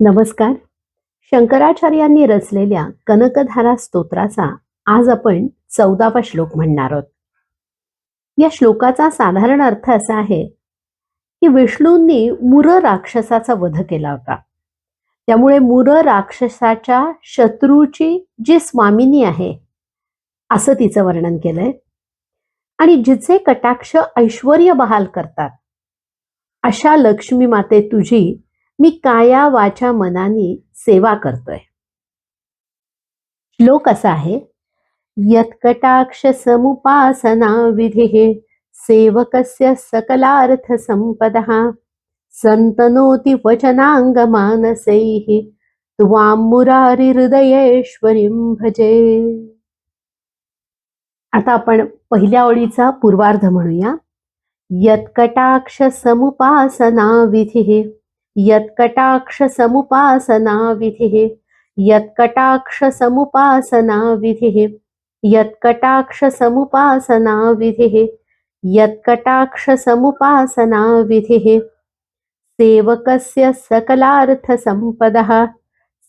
नमस्कार. शंकराचार्यांनी रचलेल्या कनकधारा स्तोत्राचा आज आपण चौदावा श्लोक म्हणणार आहोत. या श्लोकाचा साधारण अर्थ असा आहे की विष्णूंनी मुर राक्षसाचा वध केला होता. त्यामुळे मुर राक्षसाच्या शत्रूची जी स्वामिनी आहे असं तिचं वर्णन केलंय. आणि जिचे कटाक्ष ऐश्वर बहाल करतात अशा लक्ष्मी माते तुझी मी काया वाचा मनानी सेवा करतोय. श्लोक असा आहे यत्कटाक्ष समुपासना विधी सेवकस्य सकलार्थ संपदा संतनोति वचनांग मानसैः त्वां मुरारी हृदयेश्वरीं भजे. आता आपण पहिल्या ओळीचा पूर्वार्ध म्हणूया. यत्कटाक्ष समुपासना विधी यत्कटाक्ष समुपासना विधिः यत्कटाक्ष समुपासना विधिः यत्कटाक्ष समुपासना विधिः यत्कटाक्ष समुपासना विधिः सेवकस्य सकलार्थसम्पदः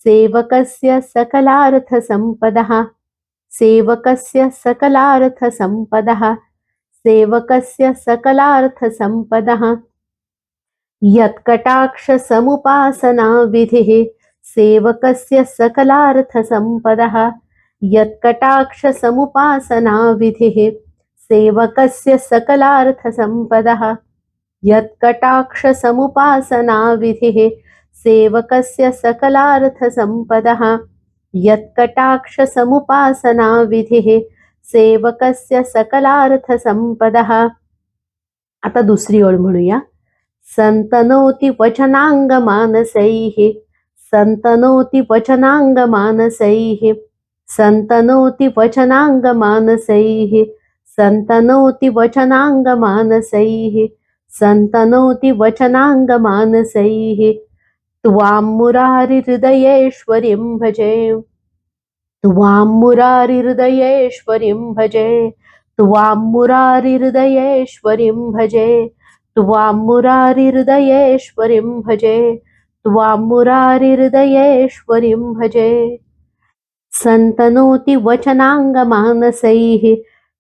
सेवकस्य सकलार्थसम्पदः सेवकस्य सकलार्थसम्पदः सेवकस्य सकलार्थसम्पदः। यत्कटाक्ष समुपासना विधिः सेवकस्य सकलार्थसम्पदः। यत्कटाक्ष समुपासना विधिः सेवकस्य सकलार्थसम्पदः। यत्कटाक्ष समुपासना विधिः सेवकस्य सकलार्थसम्पदः। यत्कटाक्ष समुपासना विधिः सेवकस्य सकलार्थसम्पदः। आता दुसरी ओळ म्हणूया। सन्तनोति वचनाङ्गमानसैः सन्तनोति वचनाङ्गमानसैः सन्तनोति वचनाङ्गमानसैः सन्तनोति वचनाङ्गमानसैः सन्तनोति वचनाङ्गमानसैः। त्वां मुरारिहृदयेश्वरीं भजे। त्वां मुरारिहृदयेश्वरीं भजे। त्वां मुरारिहृदयेश्वरीं भजे। त्वां मुरारिहृदयेश्वरीं भजे त्वां मुरारिहृदयेश्वरीं भजे। सन्तनोति वचनाङ्गमानसैः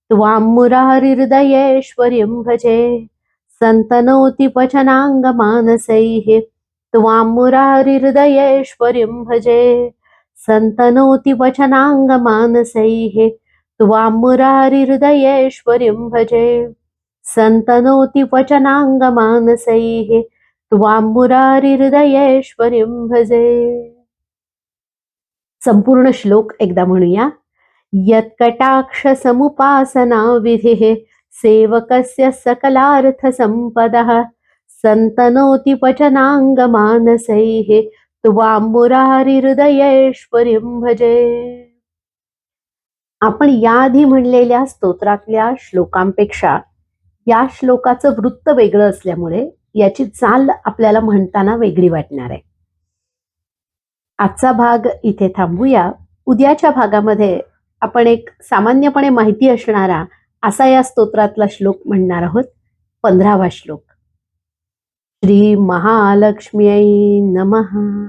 त्वां मुरारिहृदयेश्वरीं भजे। सन्तनोति वचनाङ्गमानसैः त्वां मुरारिहृदयेश्वरीं भजे। सन्तनोति वचनाङ्गमानसैः त्वां मुरारिहृदयेश्वरीं भजे। संतनोति वचनाङ्गमानसैः त्वां मुरारिहृदयेश्वरीं भजे संपूर्ण श्लोक एकदा म्हणूया. यत्कटाक्ष समुपासना विधिः सेवकस्य सकलार्थसम्पदः संतनोति वचनाङ्गमानसैः त्वां मुरारिहृदयेश्वरीं भजे आपण याआधी म्हणलेल्या स्तोत्रातल्या श्लोकांपेक्षा या श्लोकाचं वृत्त वेगळं असल्यामुळे याची चाल आपल्याला म्हणताना वेगळी वाटणार आहे. आजचा भाग इथे थांबूया. उद्याच्या भागामध्ये आपण एक सामान्यपणे माहिती असणारा असा या स्तोत्रातला श्लोक म्हणणार आहोत पंधरावा श्लोक. श्री महालक्ष्मी नमः.